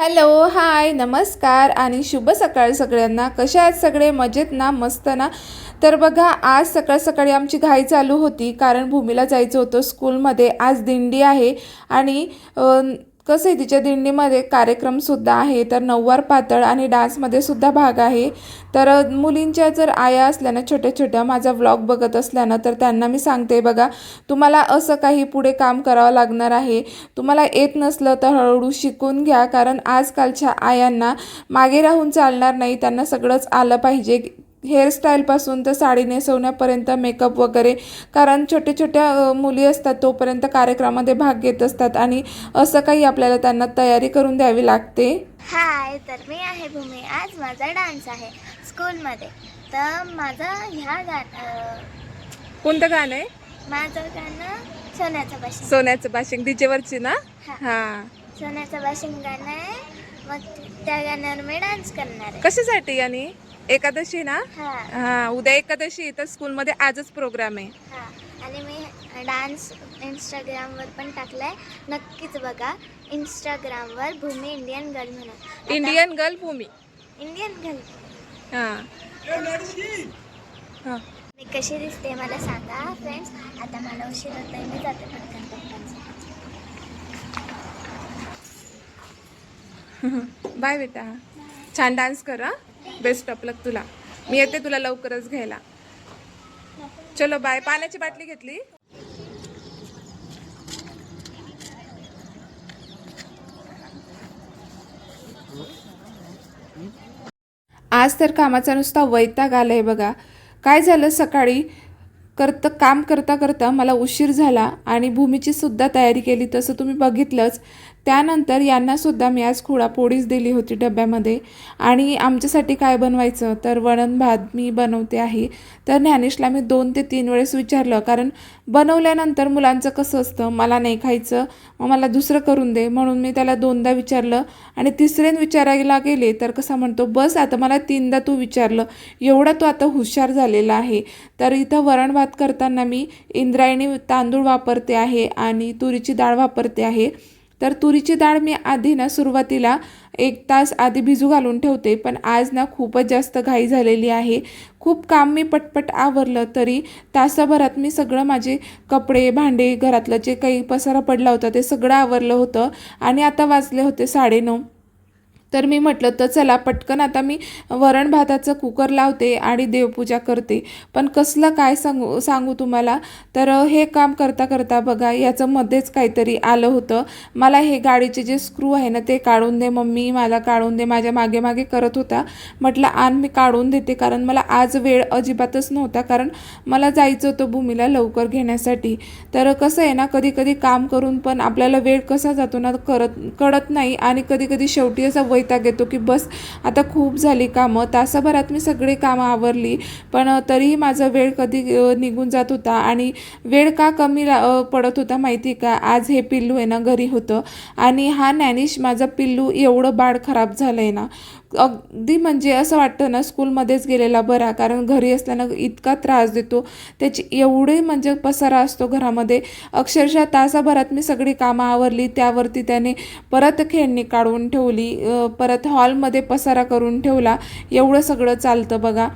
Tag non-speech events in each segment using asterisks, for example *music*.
Hello hi नमस्कार आणि शुभ सकाळ सगळ्यांना. कशा आहेत सगळे? मजेत ना? मस्त ना? तर बघा आज सकाळ सकाळी आमची घाई चालू होती कारण भूमीला जायचं होतं स्कूलमध्ये आज दिंडी आहे आणि तसे तिच्या दिंडीमध्ये कार्यक्रमसुद्धा आहे तर नऊवार पातळ आणि डान्समध्ये सुद्धा भाग आहे. तर मुलींच्या जर आया असल्यानं छोट्या छोट्या माझा व्लॉग बघत असल्यानं तर त्यांना मी सांगते बघा तुम्हाला असं काही पुढे काम करावं लागणार आहे. तुम्हाला येत नसलं तर हळूहळू शिकून घ्या कारण आजकालच्या आयांना मागे राहून चालणार नाही त्यांना सगळंच आलं पाहिजे. हेअरस्टाईलपासून तर साडी नेसवण्यापर्यंत मेकअप वगैरे. कारण छोट्या छोट्या मुली असतात तोपर्यंत कार्यक्रमामध्ये भाग घेत असतात आणि असं काही आपल्याला त्यांना तयारी करून द्यावी लागते. हाय तर मी आहे भूमी. आज माझा डान्स आहे स्कूलमध्ये. तर माझं ह्या गाणं कोणतं गाणं आहे? माझं गाणं सोन्याचं बाशिंग सोन्याचं बाशिंग डीजेवरची ना? हा. हां. सोन्याचं बाशिंग गाणं आहे. मग त्या गाण्यावर मी डान्स करणार आहे. कशासाठी आणि एकादशी ना? हा. हा उद्या एकादशी आहे, तर स्कूलमध्ये आजच प्रोग्राम आहे. हा. आणि मी डान्स इंस्टाग्रामवर पण टाकलाय. नक्कीच बघा इंस्टाग्रामवर भूमी इंडियन गर्ल म्हणून. आता- Indian girl Bhumi. Indian girl. हा. हा. मी कशी दिसते मला सांगा फ्रेंड्स आता मला उशीर होत आहे मी जाते पटकन पटकन. *laughs* बाय बेटा. छान डान्स कर हा. बेस्ट ऑफ लक तुला. मी येते तुला लवकरच घ्यायला. चलो बाय पाण्याची बाटली घेतली. आज तर कामाचा नुसता वैताग आलाय बघा. काय झालं सकाळी? करतं काम करता करता मला उशीर झाला आणि भूमीची सुद्धा तयारी केली तसं तुम्ही बघितलंच. त्यानंतर यांनासुद्धा मी आज पोळीच दिली होती डब्यामध्ये. आणि आमच्यासाठी काय बनवायचं? तर वरण भात मी बनवते आहे. तर ज्ञानेशला मी दोन ते तीन वेळेस विचारलं कारण बनवल्यानंतर मुलांचं कसं असतं? मला नाही खायचं मग मला दुसरं करून दे. म्हणून मी त्याला दोनदा विचारलं आणि तिसऱ्यान विचारायला गेले तर कसं म्हणतो बस आता मला तीनदा तू विचारलं. एवढा तू आता हुशार झालेला आहे. तर इथं वरण भात करताना मी इंद्रायणी तांदूळ वापरते आहे आणि तुरीची डाळ वापरते आहे. तर तुरीची डाळ मी आधी ना सुरुवातीला एक तास आधी भिजू घालून ठेवते पण आज ना खूपच जास्त घाई झालेली आहे. खूप काम मी पटपट आवरलं तरी तासाभरात मी सगळं माझे कपडे भांडे घरातलं जे काही पसारा पडला होता ते सगळं आवरलं होतं आणि आता वाजले होते साडेनऊ. तर मी म्हटलं तर चला पटकन आता मी वरण भाताचं कुकर लावते आणि देवपूजा करते. पण कसलं काय सांगू सांगू तुम्हाला? तर हे काम करता करता बघा याचं मध्येच काहीतरी आलं होतं. मला हे गाडीचे जे स्क्रू आहे ना ते काढून दे मम्मी मला काढून दे माझ्या मागे मागे करत होता. म्हटलं आण मी काढून देते कारण मला आज वेळ अजिबातच नव्हता कारण मला जायचं होतं भूमीला लवकर घेण्यासाठी. तर कसं आहे ना कधी कधी काम करून पण आपल्याला वेळ कसा जातो ना करत कळत नाही आणि कधी कधी शेवटी असा वैताग येतो की बस आता खूप झाली कामं. तासाभरात मी सगळी कामं आवरली पण तरीही माझा वेळ कधी निघून जात होता आणि वेळ का कमी पडत होता माहिती का? आज हे पिल्लू आहे ना घरी होतं. आणि हा नॅनिश माझा पिल्लू एवढं बाळ खराब झालं आहे ना अगदी म्हणजे असं वाटतं ना स्कूलमध्येच गेलेला बरा कारण घरी असल्यानं इतका त्रास देतो. त्याची एवढे म्हणजे पसारा असतो घरामध्ये. अक्षरशः तासाभरात मी सगळी कामं आवरली त्यावरती त्याने परत खेळणी काढून ठेवली परत हॉलमध्ये पसारा करून ठेवला. एवढं सगळं चालतं बघा.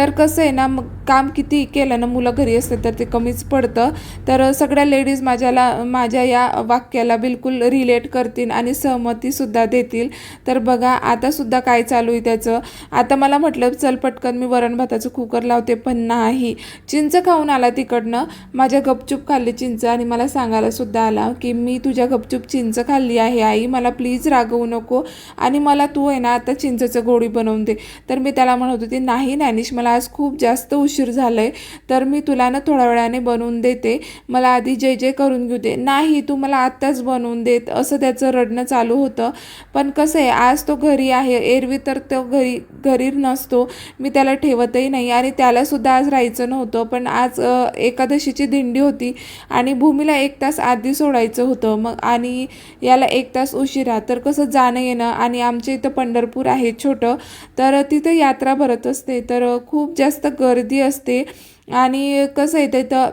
तर कसं आहे ना मग काम किती केलं ना मुलं घरी असले तर ते कमीच पडतं. तर सगळ्या लेडीज माझ्याला माझ्या या वाक्याला बिलकुल रिलेट करतील आणि सहमतीसुद्धा देतील. तर बघा आतासुद्धा काय चालू आहे त्याचं. आता मला म्हटलं चल पटकन मी वरण भाताचं कुकर लावते पण नाही. चिंच खाऊन आला तिकडनं. माझ्या गपचूप खाल्ली चिंच आणि मला सांगायला सुद्धा आला की मी तुझ्या गपचूप चिंच खाल्ली आहे आई. मला प्लीज रागवू नको आणि मला तू आहे ना आता चिंचचं गोळी बनवून दे. तर मी त्याला म्हणत होते नाही ज्ञानेश मला आज खूप जास्त उशीर झालं आहे तर मी तुला ना थोड्या वेळाने बनवून देते. मला आधी जे जे करून घेऊ दे. नाही तू मला आत्ताच बनवून देत असं त्याचं रडणं चालू होतं. पण कसं आहे आज तो घरी आहे. एरवी तर तो घरी घरी नसतो. मी त्याला ठेवतही नाही आणि त्यालासुद्धा आज राहायचं नव्हतं. पण आज एकादशीची दिंडी होती आणि भूमीला एक तास आधी सोडायचं होतं. मग आणि याला एक तास उशिरा. तर कसं जाणं येणं आणि आमच्या इथं पंढरपूर आहे छोटं तर तिथं यात्रा भरत असते. तर खूप जास्त गर्दी असते. आणि कसं आहे तिथं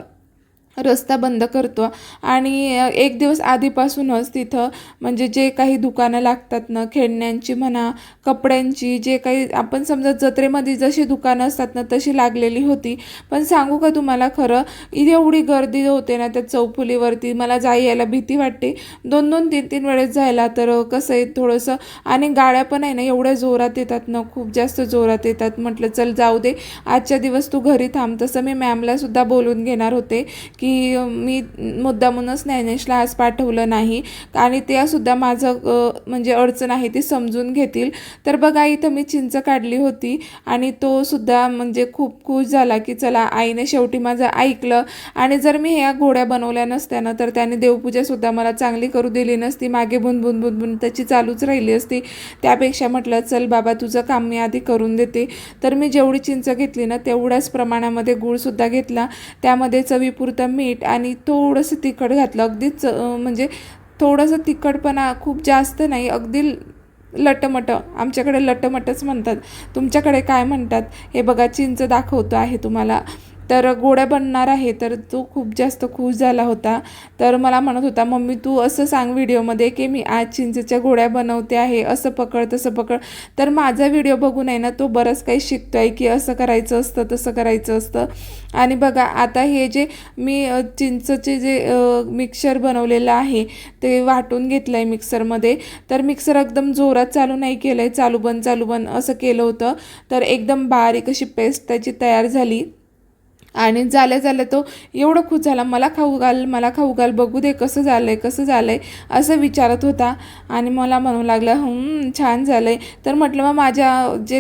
रस्ता बंद करतो. आणि एक दिवस आधीपासूनच तिथं म्हणजे जे काही दुकानं लागतात ना खेळण्यांची म्हणा कपड्यांची जे काही आपण समजा जत्रेमध्ये जशी दुकानं असतात ना तशी लागलेली होती. पण सांगू का तुम्हाला खरं इथे एवढी गर्दी होते ना त्या चौफुलीवरती मला जाई यायला भीती वाटते. दोन दोन तीन तीन वेळेस जायला तर कसं आहे थोडंसं आणि गाड्या पण आहे ना एवढ्या जोरात येतात ना खूप जास्त जोरात येतात. म्हटलं चल जाऊ दे आजच्या दिवस तू घरी थांब. तसं मी मॅमला सुद्धा बोलून घेणार होते की की मी मुद्दामूनच ज्ञानेशला आज पाठवलं नाही. आणि त्यासुद्धा माझं म्हणजे अडचण आहे ती समजून घेतील. तर बघा इथं मी चिंच काढली होती. आणि तो सुद्धा म्हणजे खूप खुश झाला की चला आईने शेवटी माझं ऐकलं. आणि जर मी ह्या घोड्या बनवल्या नसत्या ना तर त्याने देवपूजासुद्धा मला चांगली करू दिली नसती. मागे बुनबुन बुनबुन त्याची चालूच राहिली असती. त्यापेक्षा म्हटलं चल बाबा तुझं काम मी आधी करून देते. तर मी जेवढी चिंच घेतली ना तेवढ्याच प्रमाणामध्ये गूळसुद्धा घेतला. त्यामध्ये चवीपुरतं मीठ आणि थोडंसं तिखट घातलं. अगदीच म्हणजे थोडंसं तिखटपणा खूप जास्त नाही अगदी लटमटं आमच्याकडे लटमटच म्हणतात. तुमच्याकडे काय म्हणतात? हे बघा चिंच दाखवतो आहे तुम्हाला. तर गोड्या बनणार आहे तर तो खूप जास्त खुश झाला होता. तर मला म्हणत होता मम्मी तू असं सांग व्हिडिओमध्ये की मी आज चिंचेच्या गोळ्या बनवते आहे असं पकड तसं पकड. तर माझा व्हिडिओ बघून आहे ना तो बरंच काही शिकतो आहे की असं करायचं असतं तसं करायचं असतं. आणि बघा आता हे जे मी चिंचचे जे मिक्सर बनवलेलं आहे ते वाटून घेतलं आहे मिक्सरमध्ये तर मिक्सर एकदम जोरात चालू नाही केलं आहे चालू बंद चालू बंद असं केलं होतं. तर एकदम बारीक अशी पेस्ट त्याची तयार झाली. आणि झाल्या झाल्या तो एवढं खुश झाला मला खाऊ घाल मला खाऊ घाल बघू दे कसं झालं आहे कसं झालं आहे असं विचारत होता. आणि मला म्हणू लागला छान झालं आहे तर म्हटलं मग माझ्या जे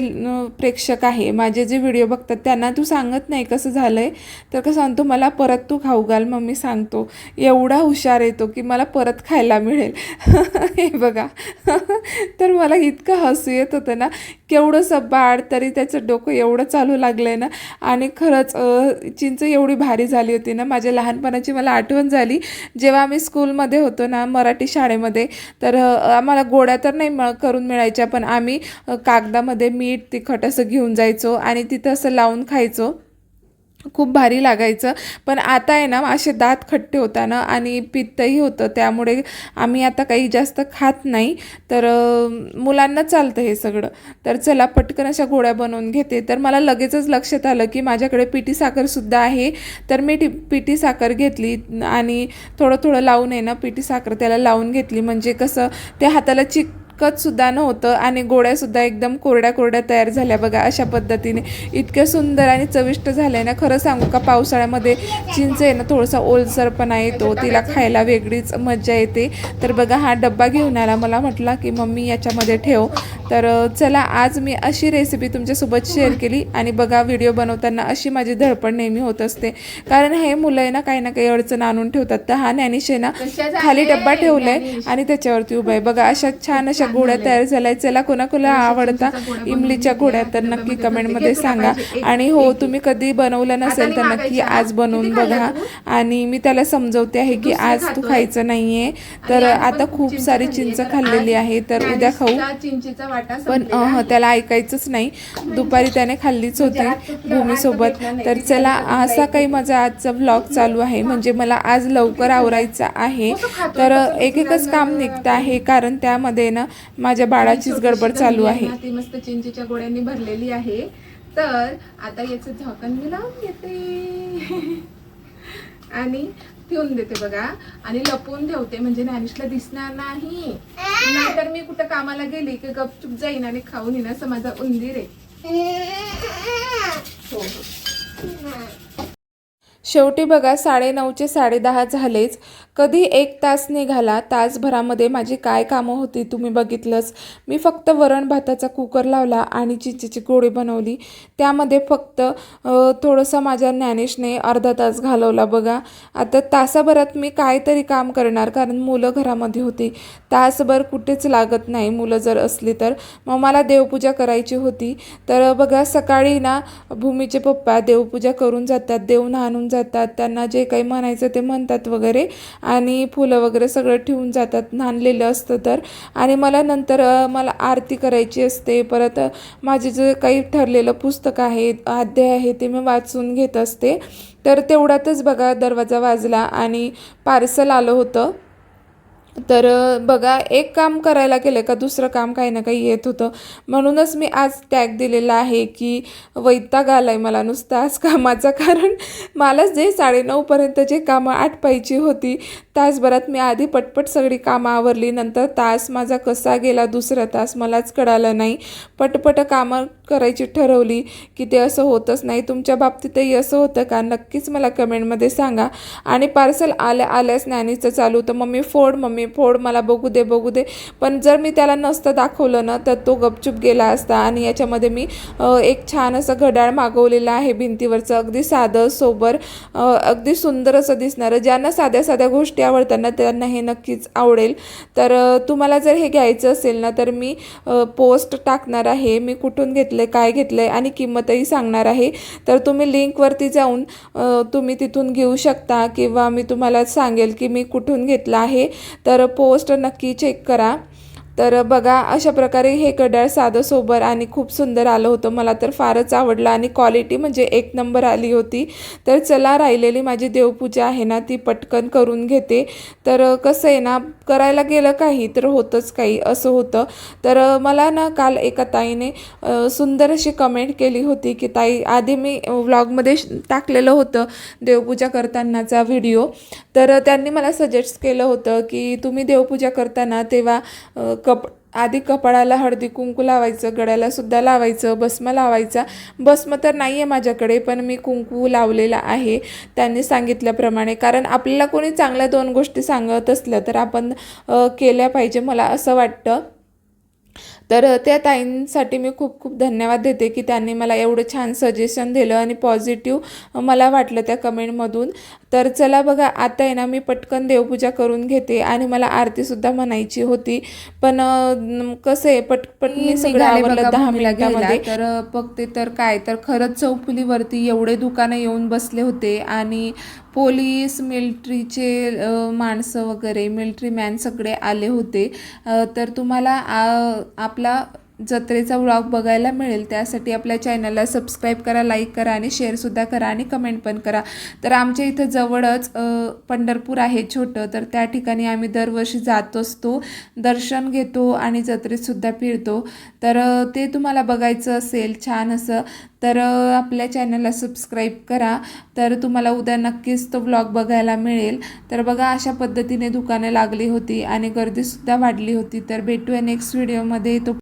प्रेक्षक आहे माझे जे व्हिडिओ बघतात त्यांना तू सांगत नाही कसं झालं आहे तर कसं सांगतो मला परत तू खाऊ घाल मग मी सांगतो. एवढा हुशार येतो की मला परत खायला मिळेल. *laughs* हे बघा. *laughs* तर मला इतकं हसू येत होतं ना. केवढंसं बाळ तरी त्याचं डोकं एवढं चालू लागलं आहे ना. आणि खरंच चिंच एवढी भारी झाली होती ना. माझ्या लहानपणाची मला आठवण झाली. जेव्हा आम्ही स्कूलमध्ये होतो ना मराठी शाळेमध्ये तर आम्हाला गोड्या तर नाही म करून मिळायच्या पण आम्ही कागदामध्ये मीठ तिखट असं घेऊन जायचो आणि तिथं असं लावून खायचो. खूप भारी लागायचं. पण आता आहे ना असे दात खट्टे होताना आणि पित्तही होतं त्यामुळे आम्ही आता काही जास्त खात नाही. तर मुलांना चालतं हे सगळं. तर चला पटकन अशा गोळ्या बनवून घेते. तर मला लगेचच लक्षात आलं की माझ्याकडे पिठी साखरसुद्धा आहे. तर मी टी पिठी साखर घेतली आणि थोडं थोडं लावून आहे ना पिठी साखर त्याला लावून घेतली. म्हणजे कसं ते हाताला चिक कचसुद्धा नव्हतं आणि गोळ्यासुद्धा एकदम कोरड्या कोरड्या तयार झाल्या बघा अशा पद्धतीने. इतक्या सुंदर आणि चविष्ट झाल्या ना. खरं सांगू का पावसाळ्यामध्ये चिंच आहे ना थोडासा ओलसरपणा येतो तिला खायला वेगळीच मजा येते. तर बघा हा डब्बा घेऊन आला. मला म्हटला की मम्मी याच्यामध्ये ठेव. तर चला आज मी अशी रेसिपी तुमच्यासोबत शेअर केली आणि बघा व्हिडिओ बनवताना अशी माझी धडपड नेहमी होत असते. कारण हे मुलं आहे ना काही ना काही अडचण आणून ठेवतात. तर हा ज्ञानिश आहे ना खाली डब्बा ठेवलाय आणि त्याच्यावरती उभा आहे. बघा अशा छान अशा गोळ्या तयार झाल्या चला कोणाकोणाला आवडता इमलीच्या गोळ्या तर नक्की कमेंटमध्ये सांगा. आणि हो तुम्ही कधी बनवलं नसेल तर नक्की आज बनवून बघा. आणि मी त्याला समजवते आहे की आज तू खायचं नाहीये. तर आता खूप सारी चिंच खाल्लेली आहे. तर उद्या खाऊ. चिंचेचा वाटा पण त्याला ऐकायचंच नाही. दुपारी त्याने खाल्लीच होती भूमीसोबत. तर चला असा काही माझा आजचा व्लॉग चालू आहे. म्हणजे मला आज लवकर आवरायचं आहे. तर एक एकच काम निघतं आहे. कारण त्यामध्ये ना माझ्या बाळाचीच गडबड चालू आहे. ती मस्त चिंचेच्या गोळ्यांनी भरलेली आहे. तर आता याचं झाकण मी लावून घेते. *laughs* आणि ठेवून देते बघा. आणि लपवून ठेवते म्हणजे ज्ञानेशला दिसणार नाही. नाहीतर मी कुठं कामाला गेली की गपचूप जाईन आणि खाऊन येईन असं माझा उंदीर आहे. हो हो. शेवटी बघा साडेनऊचे साडेदहा झालेच. कधी एक तास निघाला तासभरामध्ये माझी काय कामं होती तुम्ही बघितलंच. मी फक्त वरण भाताचा कुकर लावला आणि चिंचेची गोळी बनवली. त्यामध्ये फक्त थोडंसं माझ्या ज्ञानेशने अर्धा तास घालवला बघा. आता तासाभरात मी काहीतरी काम करणार कारण मुलं घरामध्ये होती. तासभर कुठेच लागत नाही मुलं जर असली तर. मग मला देवपूजा करायची होती. तर बघा सकाळी ना भूमीचे पप्पा देवपूजा करून जातात देव आणून जातात. जातात त्यांना जे काही म्हणायचं ते म्हणतात वगैरे. आणि फुलं वगैरे सगळं ठेवून जातात नाणलेलं असतं तर. आणि मला नंतर मला आरती करायची असते. परत माझे जे काही ठरलेलं पुस्तक आहे अध्याय आहे ते मी वाचून घेत असते. तर तेवढ्यातच बघा दरवाजा वाजला आणि पार्सल आलं होतं. तर बघा एक काम करायला गेलं का दुसरं काम काही ना काही येत होतं. म्हणूनच मी आज टॅग दिलेला आहे की वैताग आला आहे मला नुसता आज कामाचा. कारण मला जे साडेनऊपर्यंत जे कामं आठ आटपायची होती तासभरात मी आधी पटपट सगळी कामं आवरली. नंतर तास माझा कसा गेला दुसरा तास मलाच कळालं नाही. पटपट कामं करायची ठरवली की ते असं होतच नाही. तुमच्या बाबतीतही असं होतं का? नक्कीच मला कमेंटमध्ये सांगा. आणि पार्सल आल्या आल्यास नॅनीचं चालू तर मम्मी फोड मम्मी फोड मला बघू दे बघू दे. पण जर मी त्याला नसतं दाखवलं ना तर तो गपचूप गेला असता. आणि याच्यामध्ये मी एक छान असं घड्याळ मागवलेलं आहे भिंतीवरचं. अगदी साधं सोबर अगदी सुंदर असं दिसणारं. ज्यांना साध्या साध्या गोष्टी आवडतात ना त्यांना हे नक्कीच आवडेल. तर तुम्हाला जर हे घ्यायचं असेल ना तर मी पोस्ट टाकणार आहे. मी कुठून घेतलं आहे काय घेतलं आहे आणि किंमतही सांगणार आहे. तर तुम्ही लिंकवरती जाऊन तुम्ही तिथून घेऊ शकता. किंवा मी तुम्हाला सांगेल की मी कुठून घेतलं आहे. तर तर पोस्ट नक्की चेक करा. तर बघा अशा प्रकारे हे कड्याळ साधं सोबर आणि खूप सुंदर आलं होतं. मला तर फारच आवडलं आणि क्वालिटी म्हणजे एक नंबर आली होती. तर चला राहिलेली माझी देवपूजा आहे ना ती पटकन करून घेते. तर कसं आहे ना करायला गेलं काही तर होतंच काही असं होतं. तर मला ना काल एका ताईने सुंदर अशी कमेंट केली होती की ताई आधी मी व्लॉगमध्ये टाकलेलं होतं देवपूजा करतानाचा व्हिडिओ तर त्यांनी मला सजेस्ट केलं होतं की तुम्ही देवपूजा करताना तेव्हा कप आधी कपाळाला हळदी कुंकू लावायचं गळ्याला सुद्धा लावायचं भस्म लावायचा. भस्म तर नाही आहे माझ्याकडे पण मी कुंकू लावलेला आहे त्यांनी सांगितल्याप्रमाणे. कारण आपल्याला कोणी चांगल्या दोन गोष्टी सांगत असल्या तर आपण केल्या पाहिजे मला असं वाटतं. तर त्या ताईंसाठी मी खूप खूप धन्यवाद देते की त्यांनी मला एवढं छान सजेशन दिलं आणि पॉझिटिव्ह मला वाटलं त्या कमेंटमधून तर चला बघा आता आहे ना मी पटकन देवपूजा करून घेते आणि मला आरतीसुद्धा म्हणायची होती. पण कसं आहे पटपट मी सगळं बघा दहा. मिनिटामध्ये. तर बघते तर काय तर खरंच चौफुलीवरती एवढे दुकानं येऊन बसले होते आणि पोलीस मिल्ट्रीचे माणसं वगैरे मिलिटरी मॅन सगळे आले होते. तर तुम्हाला आ, आपला जत्रेचा व्लॉग बघायला मिळेल. त्यासाठी आपल्या चॅनलला सबस्क्राईब करा लाईक करा आणि शेअरसुद्धा करा आणि कमेंट पण करा. तर आमच्या इथं जवळच पंढरपूर आहे छोटं. तर त्या ठिकाणी आम्ही दरवर्षी जात असतो दर्शन घेतो आणि जत्रेतसुद्धा फिरतो. तर ते तुम्हाला बघायचं असेल छान असं. तर आपल्या चॅनलला सबस्क्राईब करा. तर तुम्हाला उद्या नक्कीच तो ब्लॉग बघायला मिळेल. तर बघा अशा पद्धतीने दुकानं लागली होती आणि गर्दीसुद्धा वाढली होती. तर भेटूया नेक्स्ट व्हिडिओमध्ये तो